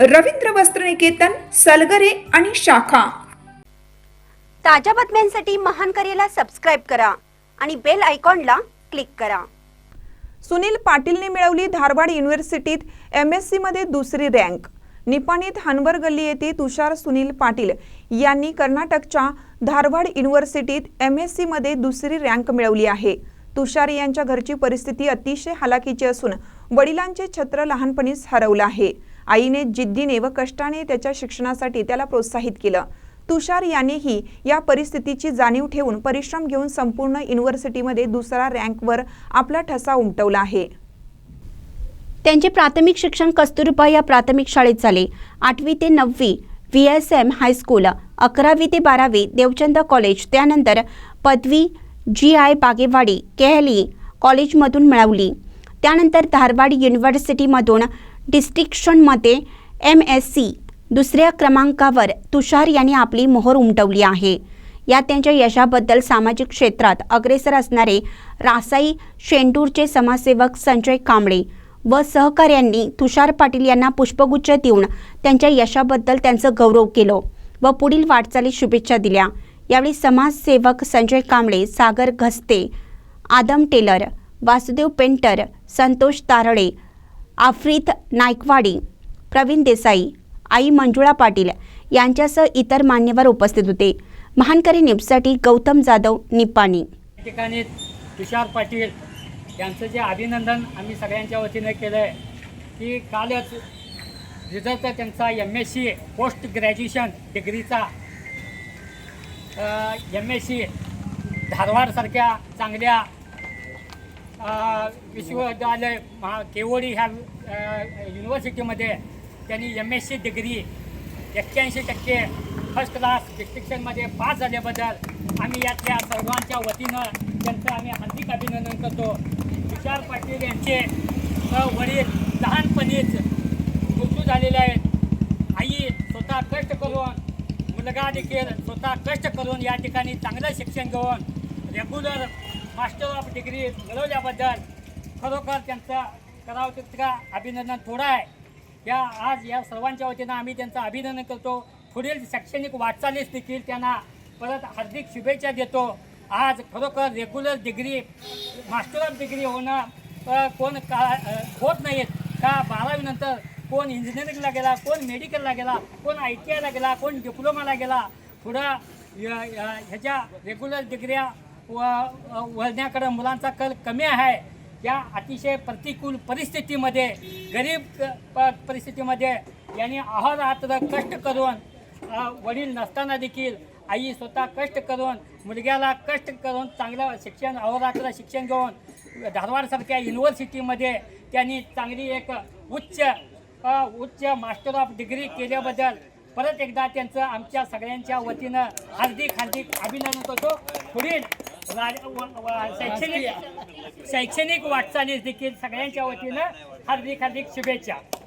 रवींद्र वस्त्रनिकेतन सलगरे आणि शाखा. ताज्या बातम्यांसाठी महान करेला सबस्क्राईब करा आणि बेल आयकॉनला क्लिक करा. सुनील पाटीलने मिळवली धारवाड युनिव्हर्सिटीत एम एसमध्ये दुसरी रँक निपाणीत हनवर गल्ली येथे तुषार सुनील पाटील यांनी कर्नाटकच्या धारवाड युनिव्हर्सिटीत एम एसमध्ये दुसरी रँक मिळवली आहे. तुषार यांच्या घरची परिस्थिती अतिशय हालाकीची असून वडिलांचे छत्र लहानपणीच हरवलं आहे. आईने जिद्दीने व कष्टाने त्याच्या शिक्षणासाठी त्याला प्रोत्साहित केलं. तुषार यानेही या परिस्थितीची जाणीव ठेवून परिश्रम घेऊन संपूर्ण युनिव्हर्सिटीमध्ये दुसरा रँकवर आपला ठसा उमटवला आहे. त्यांचे प्राथमिक शिक्षण कस्तुरबा या प्राथमिक शाळेत झाले. आठवी ते नववी व्ही एस एम हायस्कूल अकरावी ते बारावी देवचंद कॉलेज त्यानंतर पदवी जी आय बागेवाडी केहली कॉलेजमधून मिळवली. त्यानंतर धारवाड युनिव्हर्सिटीमधून डिस्ट्रिक्शनमध्ये एम एस सी दुसऱ्या क्रमांकावर तुषार यांनी आपली मोहर उमटवली आहे. या त्यांच्या यशाबद्दल सामाजिक क्षेत्रात अग्रेसर असणारे रासाई शेंडूरचे समाजसेवक संजय कांबळे व सहकाऱ्यांनी तुषार पाटील यांना पुष्पगुच्छ देऊन त्यांच्या यशाबद्दल त्यांचं गौरव केलं व पुढील वाटचाली शुभेच्छा दिल्या. यावेळी समाजसेवक संजय कांबळे सागर घस्ते आदम टेलर वासुदेव पेंटर संतोष तारळे आफ्रित नायकवाडी प्रवीण देसाई आई मंजुळा पाटील यांच्यासह इतर मान्यवर उपस्थित होते. महानकरी निपसाठी गौतम जाधव निपाणी या ठिकाणी तुषार पाटील यांचं जे अभिनंदन आम्ही सगळ्यांच्या वतीनं केलं आहे की कालच रिझल्ट त्यांचा M S C post graduation डिग्रीचा एम एस सी धारवाडसारख्या चांगल्या विश्वविद्यालय महा केवडी ह्या युनिव्हर्सिटीमध्ये त्यांनी एम एस सी डिग्री एक्क्याऐंशी टक्के फर्स्ट क्लास डिस्ट्रिक्शनमध्ये पास झाल्याबद्दल आम्ही यातल्या सर्वांच्या वतीनं त्यांचं आम्ही हार्दिक अभिनंदन करतो. तुषार पाटील यांचे वडील लहानपणीच मृत्यू झालेले आहेत. आई स्वतः कष्ट करून मुलगा देखील स्वतः कष्ट करून या ठिकाणी चांगलं शिक्षण घेऊन रेग्युलर मास्टर ऑफ डिग्री मिळवल्याबद्दल खरोखर त्यांचं करावं तितका अभिनंदन थोडं आहे. या आज या सर्वांच्या वतीनं आम्ही त्यांचं अभिनंदन करतो. पुढील शैक्षणिक वाटचालीस देखील त्यांना परत हार्दिक शुभेच्छा देतो. आज खरोखर regular degree master of degree होणं कोण का होत नाहीत. का बारावीनंतर कोण इंजिनिअरिंगला गेला कोण मेडिकलला गेला कोण आय टी आयला गेला कोण डिप्लोमाला गेला पुढं य- ह्याच्या रेग्युलर डिग्र्या व वळण्याकडं मुलांचा कल कमी आहे. या अतिशय प्रतिकूल परिस्थितीमध्ये गरीब क- प- परिस्थितीमध्ये यांनी अहोरात्र कष्ट करून वडील नसताना देखील आई स्वतः कष्ट करून मुलग्याला कष्ट करून चांगलं शिक्षण अहोरात्र शिक्षण घेऊन धारवाडसारख्या युनिव्हर्सिटीमध्ये त्यांनी चांगली एक उच्च उच्च मास्टर ऑफ डिग्री केल्याबद्दल परत एकदा त्यांचं आमच्या सगळ्यांच्या वतीनं हार्दिक हार्दिक अभिनंदन करतो. पुढील शैक्षणिक शैक्षणिक वाटचालीस देखील सगळ्यांच्या वतीनं हार्दिक हार्दिक शुभेच्छा.